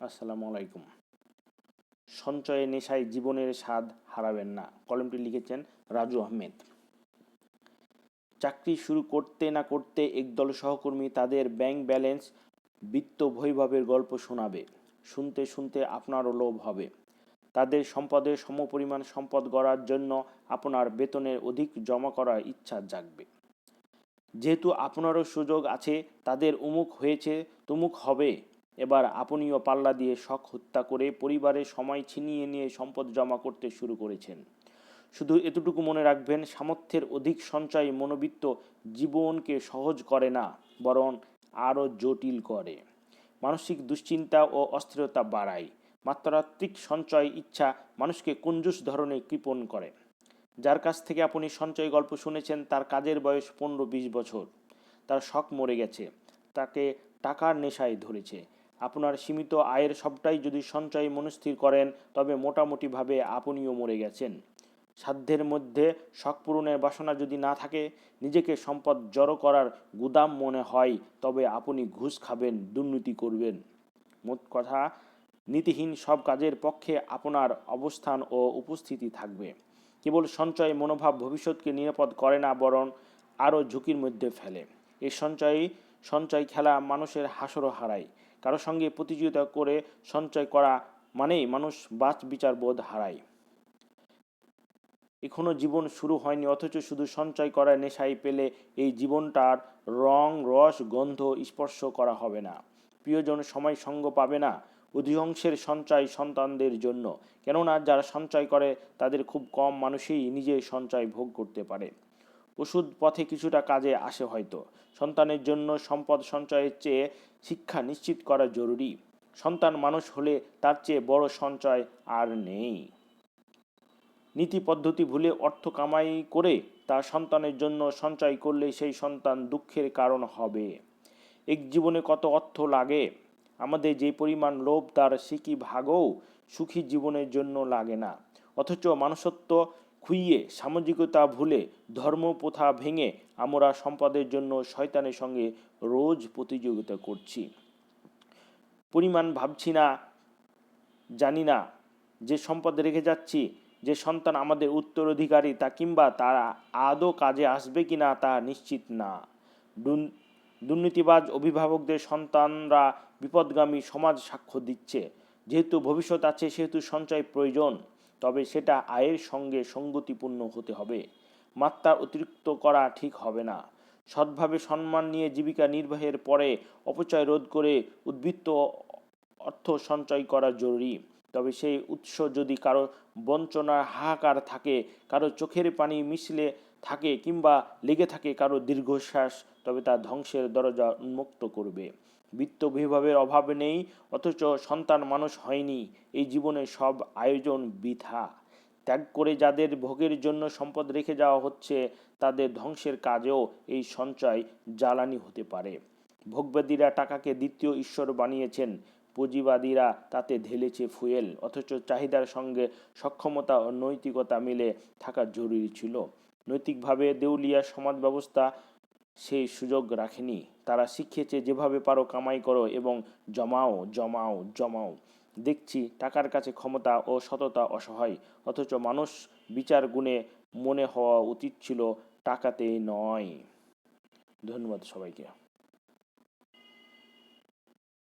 আসসালামু আলাইকুম। সঞ্চয়ে নেশায় জীবনের স্বাদ হারাবেন না, কলমটি লিখেছেন রাজু আহমেদ। চাকরি শুরু করতে না করতে একদল সহকর্মী তাদের ব্যাংক ব্যালেন্স বিত্ত বৈভবের গল্প শোনাবে, শুনতে শুনতে আপনারও লোভ হবে। তাদের সম্পদের সমপরিমাণ সম্পদ গড়ার জন্য আপনার বেতনের অধিক জমা করার ইচ্ছা জাগবে। যেহেতু আপনারও সুযোগ আছে, তাদের উমুক হয়েছে, তুমুক হবে। এবার আপনিও পাল্লা দিয়ে শখ হত্যা করে পরিবারের সময় ছিনিয়ে নিয়ে সম্পদ জমা করতে শুরু করেছেন। শুধু এতটুকু মনে রাখবেন, সামর্থ্যের অধিক সঞ্চয় মনোবিত্ত জীবনকে সহজ করে না, বরং আরও জটিল করে। মানসিক দুশ্চিন্তা ও অস্থিরতা বাড়ায়। মাত্রাত্মিক সঞ্চয় ইচ্ছা মানুষকে কুঞ্জুস ধরনের কৃপণ করে। যার কাছ থেকে আপনি সঞ্চয় গল্প শুনেছেন, তার কাজের বয়স পনেরো বিশ বছর। তার শখ মরে গেছে। তাকে টাকার নেশায় ধরেছে। আপনার সীমিত আয়ের সবটাই যদি সঞ্চয় মনস্থির করেন, তবে মোটামুটিভাবে আপনিও মরে গেছেন। সাধ্যের মধ্যে শখ পূরণের বাসনা যদি না থাকে, নিজেকে সম্পদ জড়ো করার গুদাম মনে হয়, তবে আপনি ঘুষ খাবেন, দুর্নীতি করবেন। মোট কথা, নীতিহীন সব কাজের পক্ষে আপনার অবস্থান ও উপস্থিতি থাকবে। কেবল সঞ্চয় মনোভাব ভবিষ্যৎকে নিরাপদ করে না, বরং আরও ঝুঁকির মধ্যে ফেলে। এই সঞ্চয় সঞ্চয় খেলা মানুষের হাসরও হারায়। কারও সঙ্গে প্রতিযোগিতা করে সঞ্চয় করা মানেই মানুষ বাচ বিচার বোধ হারায়। এখনও জীবন শুরু হয়নি, অথচ শুধু সঞ্চয় করার নেশাই পেলে এই জীবনটার রং, রস, গন্ধ স্পর্শ করা হবে না। প্রিয়জন সময় সঙ্গ পাবে না অধিকাংশের সঞ্চয় সন্তানদের জন্য। কেননা যারা সঞ্চয় করে, তাদের খুব কম মানুষই নিজের সঞ্চয় ভোগ করতে পারে। ওষুধ পথে কিছুটা কাজে আসে হয়তো। সন্তানের জন্য সম্পদ সঞ্চয়ের চেয়ে শিক্ষা নিশ্চিত করা জরুরি। সন্তান মানুষ হলে তার চেয়ে বড় সঞ্চয় আর নেই। নীতি পদ্ধতি ভুলে অর্থ কামাই করে তার সন্তানের জন্য সঞ্চয় করলে সেই সন্তান দুঃখের কারণ হবে। এক জীবনে কত অর্থ লাগে? আমাদের যে পরিমাণ লোভ তার সিকি ভাগও সুখী জীবনের জন্য লাগে না। অথচ মানুষত্ব খুইয়ে সামাজিকতা ভুলে ধর্ম প্রথা ভেঙে আমরা সম্পদের জন্য শয়তানের সঙ্গে রোজ প্রতিযোগিতা করছি। পরিমাণ ভাবছি না, জানি না যে সম্পদ রেখে যাচ্ছি, যে সন্তান আমাদের উত্তরাধিকারী তা কিংবা তারা আদৌ কাজে আসবে কি না তা নিশ্চিত না। দুর্নীতিবাজ অভিভাবকদের সন্তানরা বিপদগামী সমাজ সাক্ষ্য দিচ্ছে। যেহেতু ভবিষ্যৎ আছে, সেহেতু সঞ্চয় প্রয়োজন। তবে সেটা আয়ের সঙ্গে সঙ্গতিপূর্ণ হতে হবে। মাত্রা অতিরিক্ত করা ঠিক হবে না। সৎভাবে সম্মান নিয়ে জীবিকা নির্বাহের পরে অপচয় রোধ করে উদ্বৃত্ত অর্থ সঞ্চয় করা জরুরি। তবে সেই উৎস যদি কারও বঞ্চনার হাহাকার থাকে, কারও চোখের পানি মিশলে থাকে কিংবা লেগে থাকে কারও দীর্ঘশ্বাস, তবে তা ধ্বংসের দরজা উন্মুক্ত করবে। বিত্ত বিভাবের অভাব নেই, অথচ সন্তান মানুষ হয়নি। এই জীবনে সব আয়োজন বৃথা। ত্যাগ করে যাদের ভোগের জন্য সম্পদ রেখে যাওয়া হচ্ছে, তাদের ধ্বংসের কাজেও এই সঞ্চয় জ্বালানি হতে পারে। ভোগবাদীরা টাকাকে দ্বিতীয় ঈশ্বর বানিয়েছেন। পুঁজিবাদীরা তাতে ঢেলেছে ফুয়েল, অথচ চাহিদার সঙ্গে সক্ষমতা ও নৈতিকতা মিলে থাকা জরুরি ছিল। নৈতিকভাবে দেউলিয়া সমাজ ব্যবস্থা সেই সুযোগ রাখেনি। তারা শিখিয়েছে, যেভাবে পারো কামাই করো এবং জমাও জমাও জমাও। দেখছি টাকার কাছে ক্ষমতা ও সততা অসহায়, অথচ মানুষ বিচার গুণে মনে হওয়া উচিত ছিল টাকাতেই নয়। ধন্যবাদ সবাইকে।